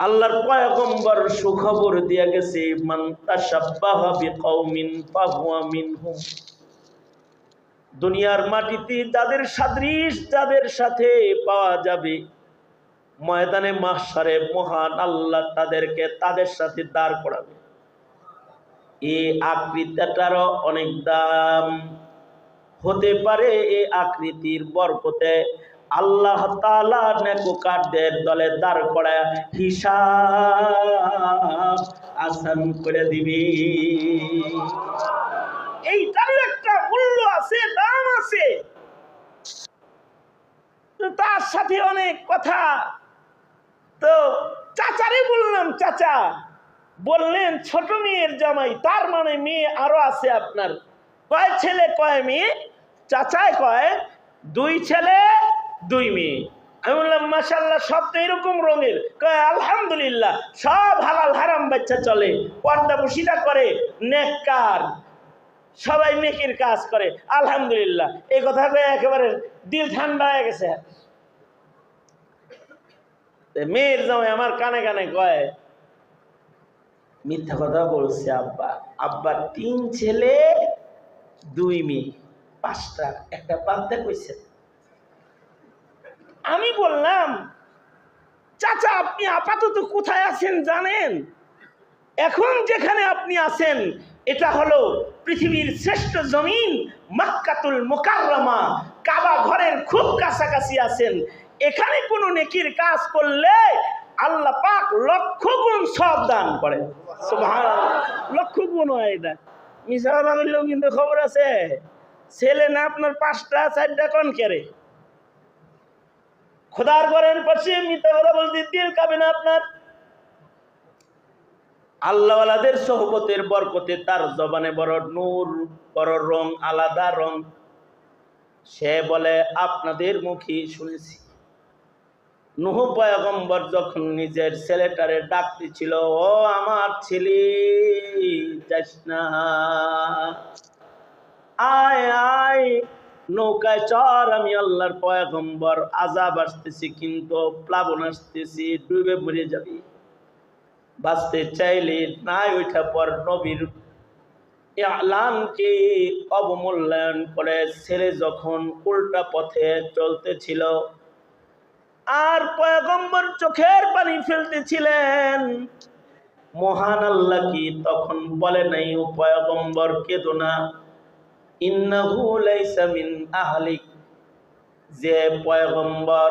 আল্লাহর পয়গম্বর সুখবর দিয়া গেছে, মান তাশাব্বাহা বিকৌমিন ফাহুয়া মিনহুম। দুনিয়ার মাটিতে যাদের সাদৃশ, যাদের সাথে পাওয়া যাবে, ময়দানে মাহশারে মহান আল্লাহ তাদেরকে তাদের সাথে দাঁড় করাবে। এই আকৃতিটারও অনেক দাম। হতে পারে এই আকৃতির বরকতে আল্লাহ নেকোকারদের দলে দাঁড় করায় হিসাব আসান করে দিবি। এইটারও একটা মূল্য আছে, দাম আছে। তার সাথে অনেক কথা। তো চাচারে বললাম, চাচা, বললেন ছোট মেয়ের জামাই, তার মানে মেয়ে আরও আছে আপনার। কয় ছেলে, কয় মেয়ে? চাচায় কয়, দুই ছেলে দুই মেয়ে আমি বললাম মাসাল্লাহ সব তো এরকম রঙের। আলহামদুলিল্লাহ, সব হালাল হারাম বাচ্চা চলে। পর্দা বসিটা করে, নেককার। সবাই নেকির কাজ করে। আলহামদুলিল্লাহ। এই কথা কয়ে একেবারে দিল ঠান্ডা হয়ে গেছে। মেয়ের জামাই আমার কানে কানে কয়, মিথ্যা কথা বলছে আব্বা। আব্বা তিন ছেলে, দুই মেয়ে। পাঁচটা, একটা পান্তা কইছে। আমি বললাম, চাচা, আপনি আপাতত কোথায় আছেন জানেন? এখন যেখানে আপনি আছেন, এটা হলো পৃথিবীর শ্রেষ্ঠ জমিন, মাক্কাতুল মোকাররমা। কাবা ঘরের খুব কাছাকাছি আছেন। এখানে কোনো নেকির কাজ করলে আল্লাহ পাক লক্ষ গুণ সব দান করে। লক্ষ গুণ হয় এটা। মিশা কিন্তু খবর আছে। ছেলে না আপনার পাঁচটা, চারটা কোন কেরে খোদার ঘরের পাশে মিথ্যা কথা বলতে দিল কাবে না আপনার। আল্লাহওয়ালাদের সহবতের বরকতে তার জবানে বড় নূর, বড় রং, আলাদা রং। সে বলে, আপনাদের মুখে শুনেছি। নুহ পয়গম্বর যখন নিজের ছেলেটারে ডাকতেছিল, ও আমার ছেলে, যাস না। আয় আয়। নৌকায় চর, আমি আল্লাহর পয়গম্বর, আজাব আসতেছি কিন্তু প্লাবন আসতেছি, ডুবে মরে যাবি। বাঁচতে চাইলে নাই ওইটা পর নবীর আলামকে অবমূল্যায়ন করে ছেলে যখন উল্টা পথে চলতেছিল। আর পয়গম্বর চোখের পানি ফেলতেছিলেন। মহান আল্লাহ কি তখন বলে নাই, ও পয়গম্বর, কেদো না। ইন্নাহু লাইসা মিন আহলিক। যে পয়গম্বর,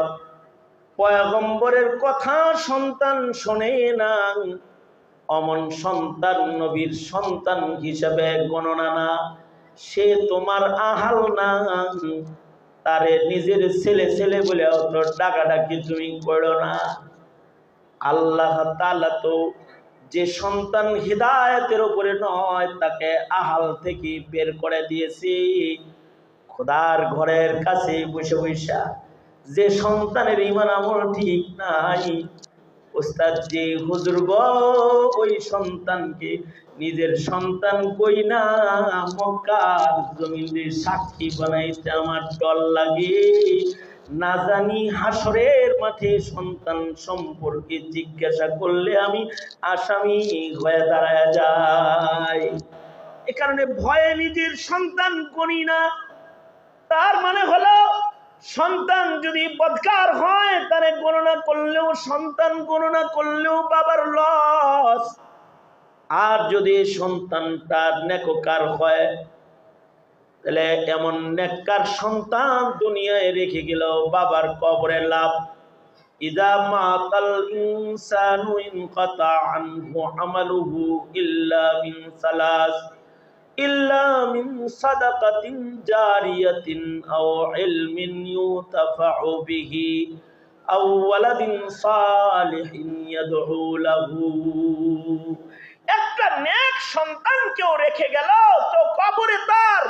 পয়গম্বরের কথা সন্তান শোনে না, অমন সন্তান নবীর সন্তান হিসাবে গণনা না। সে তোমার আহাল না, তারে নিজের ছেলে ছেলে বলে অত ডাকাডাকি তুমি করো না। আল্লাহ তাআলা তো যে সন্তান হৃদায়তের উপরে নয়, তাকে আহাল থেকে বের করে দিয়েছি। খোদার ঘরের কাছে বসে বসে যে সন্তানের ইমান আমল ঠিক নাই, ওস্তাদ যে হুজুর ওই সন্তানকে নিজের সন্তান কই না? মক্কার জমিনে সাক্ষী বানাইতে আমার ডর লাগে। না জানি হাসরের মাঠে সন্তান সম্পর্কে জিজ্ঞাসা করলে আমি আসামি হয়ে দাঁড়ায় যাই। এ কারণে ভয়ে নিজের সন্তান করি না। তার মানে হলো, সন্তান যদি বদকার হয়, তারে গণনা করলেও সন্তান, গণনা করলেও বাবার লস আর যদি সন্তানটা নেককার হয় তাহলে এমন নেককার সন্তান দুনিয়ায় রেখে গেল, বাবার কবরে লাভ। ইদা মাতাল ইনসানু ইনকাতা আনহু আমালুহু ইল্লা মিন জারিয়াতিন আও ইলমিন ইউতাফাউ বিহি, আও ওয়ালাদিন সালিহিন ইয়াদউ লাহু। একটা নেক সন্তানকেও রেখে গেল, তো কবরে তার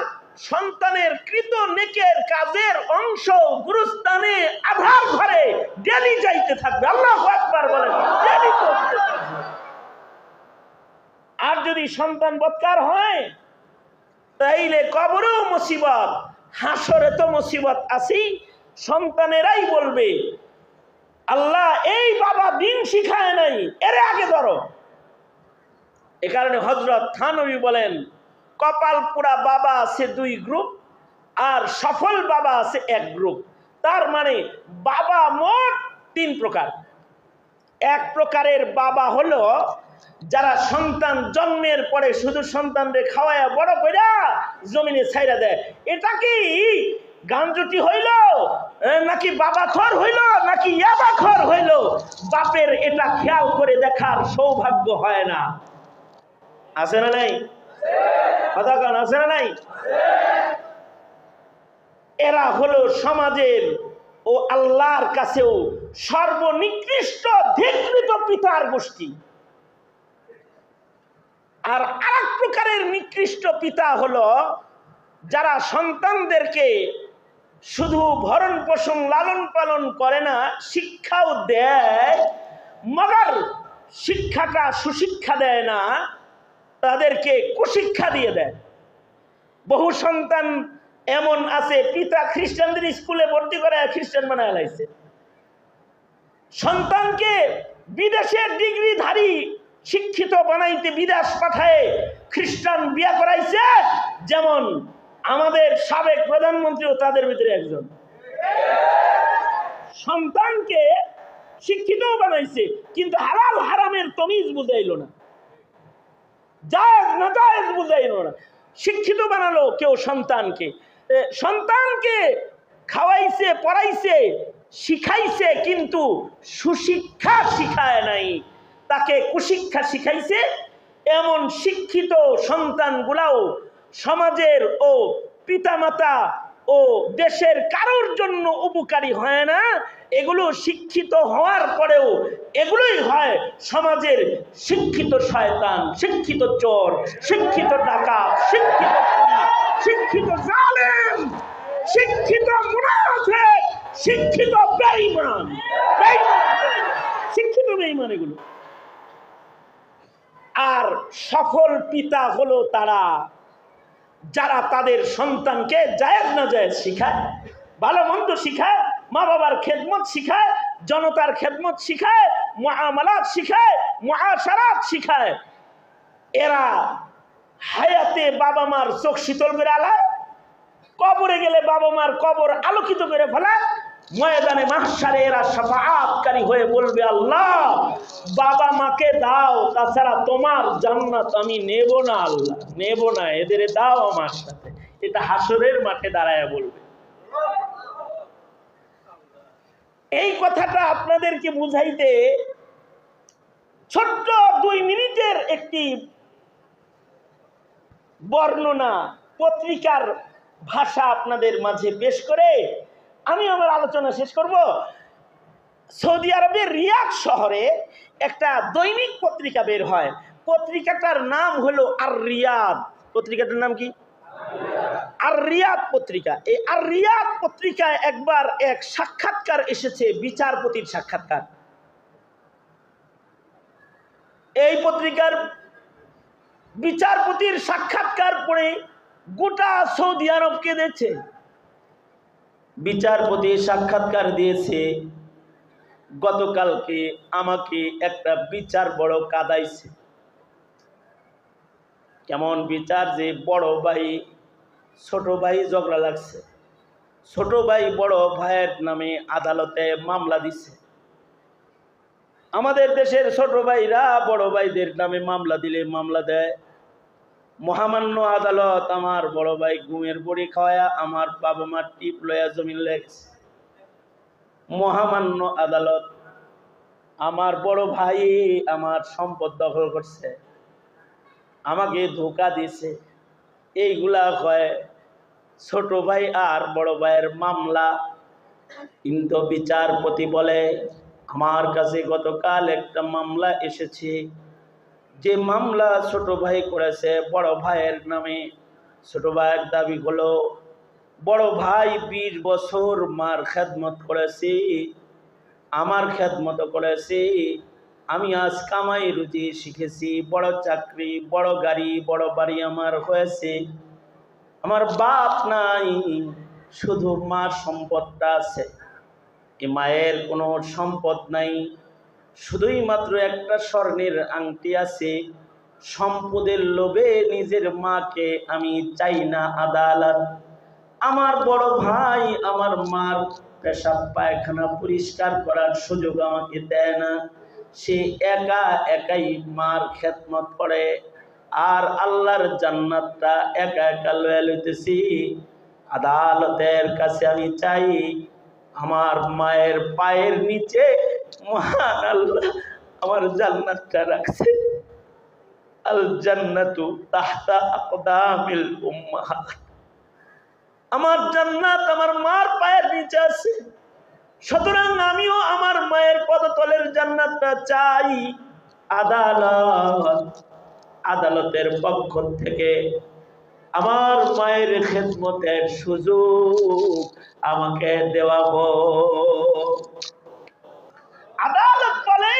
সন্তানের কৃত নেকের কাজের অংশ গুরুস্থানে আধার ঘরে ডেলি যাইতে থাকবে। আল্লাহ একবার বলেন, ডেলি আর যদি সন্তান বৎকার হয়, তাইলে কবরেও মুসিবত হাসরে তো মুসিবত আছি সন্তানেরাই বলবে, আল্লাহ এই বাবা দিন শিখায় নাই, এরে আগে ধরো। এ কারণে হজরত থানবী বলেন কপাল পুরা বাবা আছে দুই গ্রুপ আর সফল বাবা আছে এক গ্রুপ। তার মানে বাবা মোট তিন প্রকার। এক প্রকারের বাবা হলো যারা সন্তান জন্মের পরে শুধু সন্তানদের খাওয়ায় বড় কইরা জমিনে ছাইরা দেয়। এটা কি গাঞ্জুটি হইল নাকি বাবা খর হইল, নাকি ইয়াবা খর হইল? বাপের এটা খেয়াল করে দেখার সৌভাগ্য হয় না। আছে না নাই? কথা কান আছে না নাই? এরা হলো সমাজের ও আল্লাহর কাছেও সর্বনিকৃষ্ট ধিকৃত পিতার গোষ্ঠী। আর আরেক প্রকারের নিকৃষ্ট পিতা হলো যারা সন্তানদেরকে শুধু ভরণ পোষণ, লালন পালন করে না, শিক্ষাও দেয়, মগর শিক্ষাটা সুশিক্ষা দেয় না তাদেরকে কুশিক্ষা দিয়ে দেয়। বহু সন্তান এমন আছে, পিতা খ্রিস্টানদের স্কুলে ভর্তি করে খ্রিস্টান বানায় লাইছে। সন্তানকে বিদেশের ডিগ্রিধারী শিক্ষিত বানাইতে বিদেশ পাঠায় খ্রিস্টান বিয়া করাইছে, যেমন আমাদের সাবেক প্রধানমন্ত্রীও তাদের ভিতরে একজন। সন্তানকে শিক্ষিত বানাইছে, কিন্তু হালাল হারামের তমিজ বুঝাইল না। জায়েজ না জায়েজ বুঝাইল না। শিক্ষিত বানালো কেউ সন্তানকে। সন্তানকে খাওয়াইছে, পড়াইছে, শিখাইছে, কিন্তু সুশিক্ষা শিখায় নাই। তাকে কুশিক্ষা শিখাইছে। এমন শিক্ষিত সন্তানগুলাও সমাজের ও পিতামাতা ও দেশের কারোর জন্য উপকারী হয় না, এগুলো শিক্ষিত হওয়ার পরেও এগুলোই হয় সমাজের শিক্ষিত শয়তান, শিক্ষিত চোর, শিক্ষিত ডাকাত, শিক্ষিত শিক্ষিত জালেম, শিক্ষিত শিক্ষিত বেঈমান। শিক্ষিত বেঈমান এগুলো। আর সফল পিতা হলো তারা। যারা তাদের সন্তানকে জায়েজ না জায়েজ শিখায়, ভালো মন্দ শিখায় মা বাবার খেদমত শিখায়, জনতার খেদমত শিখায় মহামালাত শিখায় মহাসারাত শিখায়, এরা হায়াতে বাবা মার চোখ শীতল করে আলায়, কবরে গেলে বাবা মার কবর আলোকিত করে ফেলায় ময়দানে মাহসারে এরা সাফাআতকারী হয়ে বলবে, আল্লাহ, বাবা মাকে দাও, তাছাড়া তোমার জান্নাত আমি নেব না, আল্লাহ, নেব না, এদের দাও আমার সাথে। এটা হাসরের মাঠে দাঁড়ায় বলবে। এই কথাটা আপনাদেরকে বুঝাইতে ছোট্ট দুই মিনিটের একটি বর্ণনা, পত্রিকার ভাষা আপনাদের মাঝে পেশ করে আমি আমার আলোচনা শেষ করব। সৌদি আরবের রিয়াদ শহরে একটা দৈনিক পত্রিকা বের হয়। পত্রিকাটার নাম হলো আর রিয়াদ পত্রিকাটার নাম কি? আর রিয়াদ পত্রিকা। এই আর রিয়াদ পত্রিকায় একবার এক সাক্ষাৎকার এসেছে, বিচারপতির সাক্ষাৎকার। এই পত্রিকার বিচারপতির সাক্ষাৎকার পড়ে গোটা সৌদি আরব কেঁদেছে। বিচারপতি সাক্ষাৎকার দিয়েছে। গতকালকে আমাকে একটা বিচার বড় কাদাইছে। কেমন বিচার যে বড় ভাই, ছোট ভাই ঝগড়া লাগছে। ছোট ভাই বড় ভাইয়ের নামে আদালতে মামলা দিছে। আমাদের দেশের ছোট ভাইরা বড় ভাইদের নামে মামলা দিলে মামলা দেয়। মহামান্য আদালত আমার বড় ভাই ঘুমের বড়ি খাওয়ায়া আমার বাবা মার টিপ লয়া জমিন লেগেছে মহামান্য আদালত আমার বড় ভাই আমার সম্পদ দখল করছে। আমাকে ধোকা দিছে এইগুলা হয় ছোট ভাই আর বড় ভাইয়ের মামলা। কিন্তু বিচারপতি বলে, আমার কাছে গতকাল একটা মামলা এসেছে। যে মামলা ছোট ভাই করেছে, বড় ভাইয়ের নামে। ছোট ভাইয়ের দাবি হলো, বড় ভাই বিশ বছর মার খেদমত করেছে। আমার খেদমত করেছে। আমি আজ কামাই রুজি শিখেছি। বড় চাকরি, বড় গাড়ি, বড় বাড়ি আমার হয়েছে। আমার বাপ নাই, শুধু মার সম্পদটা আছে। এ মায়ের কোনো সম্পদ নাই। শুধুই মাত্র একটা স্বর্ণের আংটি আছে। সম্পদের লোভে নিজের মাকে আমি চাই না আদালত। আমার বড় ভাই, আমার মার পেশাব পায়খানা পরিষ্কার করার সুযোগ আমাকে দেয় না। সে একা একাই মার খেদমত করে। আর আল্লাহর জান্নাতটা একা একা লয়ে লইতেছি। আদালতের কাছে আমি চাই, আমার মায়ের পায়ের নিচে আমার জান্নাতটা রাখছে। আল জান্নাতু তাহতা আকদামিল উম্মাহাত আমার জান্নাত আমার মার পায়ের নিচে আছে। সুতরাং আমিও আমার মায়ের পদতলের জান্নাতটা চাই। আদালত, আদালতের পক্ষ থেকে আমার মায়ের খেদমতের সুযোগ আমাকে দেওয়া হোক। আদালত বলে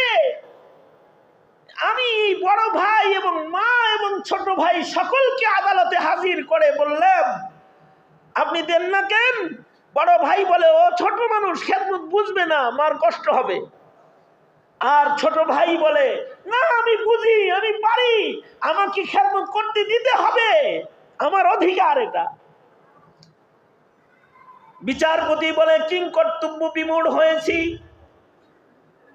আমি বড় ভাই এবং মা এবং ছোট ভাই সকলকে আদালতে হাজির করে বললাম, আপনি দেন না কেন? বড় ভাই বলে, ও ছোট মানুষ, খেদমত বুঝবে না, মার কষ্ট হবে। আর ছোট ভাই বলে, না, আমি বুঝি, আমি পারি, আমাকে খেদমত করতে দিতে হবে, আমার অধিকার এটা। বিচারপতি বলে, কিং কর্তব্য বিমূঢ় হয়েছি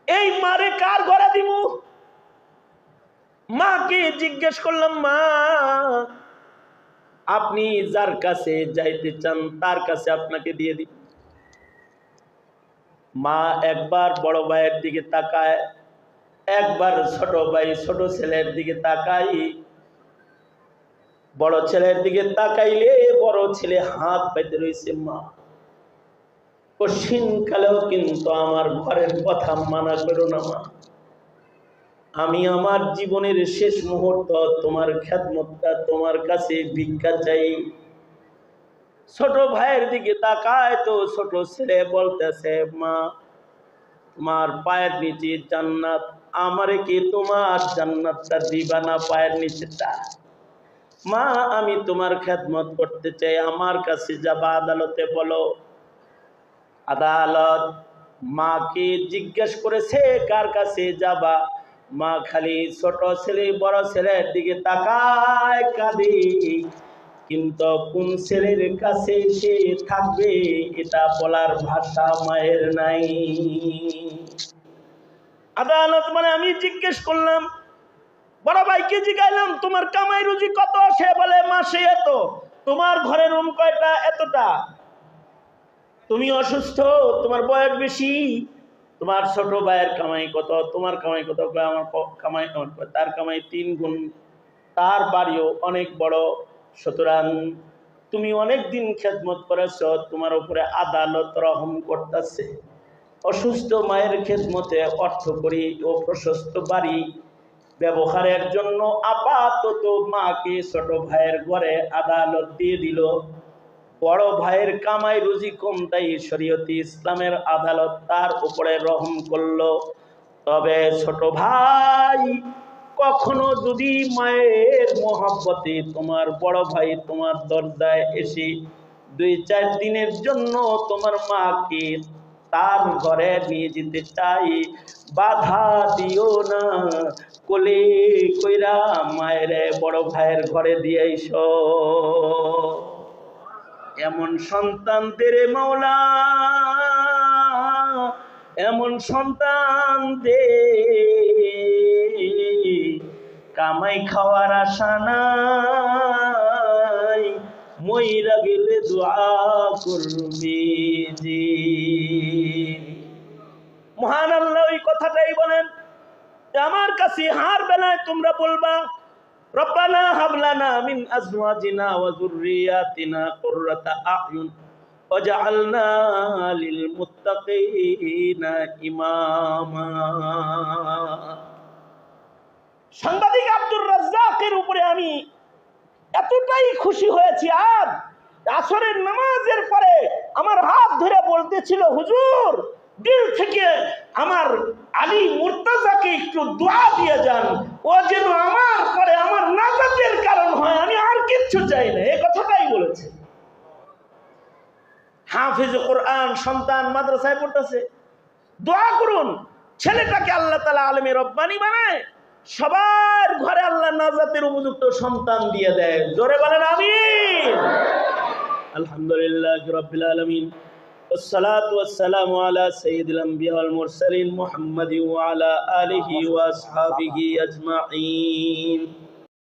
এই মারে কার গড়া দিমু? মাকে জিজ্ঞেস করলাম, মা, আপনি যার কাছে যাইতে চান, তার কাছে আপনাকে দিয়ে দিন মা একবার বড় ভাইয়ের দিকে তাকায়, একবার ছোট ভাই ছোট ছেলের দিকে তাকাই বড় ছেলের দিকে তাকাইলে বড় ছেলে হাত পাইতে রয়েছে মা কঠিন কালেও কিন্তু আমার ঘরের কথা মানা করো না, মা। আমি আমার জীবনের শেষ মুহূর্ত তোমার খ্যাতমতটা তোমার কাছে ভিক্ষা চাই। ছোট ভাইয়ের দিকে তাকায় তো ছোট ছেলে বলতেছে, মা, তোমার পায়ের নিচে জান্নাত, আমারে কি তোমার জান্নাতটা দিবা না পায়ের নিচেটা মা, আমি তোমার খেদমত করতে চাই, আমার কাছে যাবা আদালতে বলো। আদালত মাকে জিজ্ঞেস করেছে, কার কাছে যাবা? মা খালি ছোট ছেলে, বড় ছেলের দিকে তাকায় কাঁদে। কিন্তু কোন ছেলের কাছে সে থাকবে, এটা বলার ভাষা মায়ের নাই। আদালত মানে আমি জিজ্ঞেস করলাম, বড় ভাইকে জিগাইলাম, তোমার কামাই রুজি কত? সে বলে, মাসে এত। তোমার ঘরের রুম কয়টা? এতটা। তুমি অসুস্থ, তোমার বয়স বেশি, তোমার ছোট ভাইয়ের কামাই কত, তোমার কামাই কত আমার কামাই তার কামাই তিন গুণ, তার বাড়িও অনেক বড়। সুতরাং তুমি অনেক দিন খেদমত করেছ, তোমার উপরে আদালত রহম করতেছে। অসুস্থ মায়ের খেদমতে অর্থ করি ও প্রশস্ত বাড়ি ব্যবহারের জন্য আপাতত মাকে ছোট ভাইয়ের ঘরে আদালত দিয়ে দিল। বড় ভাইয়ের কামাই রুজি কম, তাই শরীয়তি ইসলামের আদালত তার উপরে রহম করল। তবে ছোট ভাই, কখনো যদি মায়ের মহাব্বতে তোমার বড় ভাই তোমার দরজায় এসে দুই চার দিনের জন্য তোমার মাকে তার ঘরে নিয়ে যেতে চাই বাধা দিও না। কোলে কইরা মায়ের বড় ভাইয়ের ঘরে দিয়ে এসো এমন সন্তান তেরে মাওলা, এমন সন্তান দে কামাই খাওয়ার আশা নাই। মইরা গেলে দোয়া করবি জি মহান আল্লাহ ওই কথাটাই বলেন, আমার কাছে হার বেলায় তোমরা বলবা রব্বানা হাবলানা মিন আজওয়াজিনা ওয়া যুররিয়াতিনা কুররাতা আয়ুন ওয়াজআলনা লিল মুত্তাকিনা সাংবাদিক আব্দুর রাজ্জাকের উপরে আমি এতটাই খুশি হয়েছি আজ, আসরের নামাজের পরে আমার হাত ধরে বলতেছিল, হুজুর, দিল থেকে আমার আলী মুর্তাজাকে একটু দোয়া দিয়ে যান। ও যেন আমার, পরে আমার নাজাতের কারণ হয়, আমি আর কিচ্ছু চাই না। এই কথাটাই বলেছে। হাফিজ কোরআন, সন্তান মাদ্রাসায় পড়তেছে। দোয়া করুন, ছেলেটাকে আল্লাহ তালা আলমী রব্বানি বানায়, সবার ঘরে আল্লাহ নাজাতের উপযুক্ত সন্তান দিয়ে দেয়। জোরে বলেন আমি আলহামদুলিল্লাহ রবিল আলমিন। والصلاة والسلام على سيد الأنبياء والمرسلين محمد وعلى آله وأصحابه أجمعين.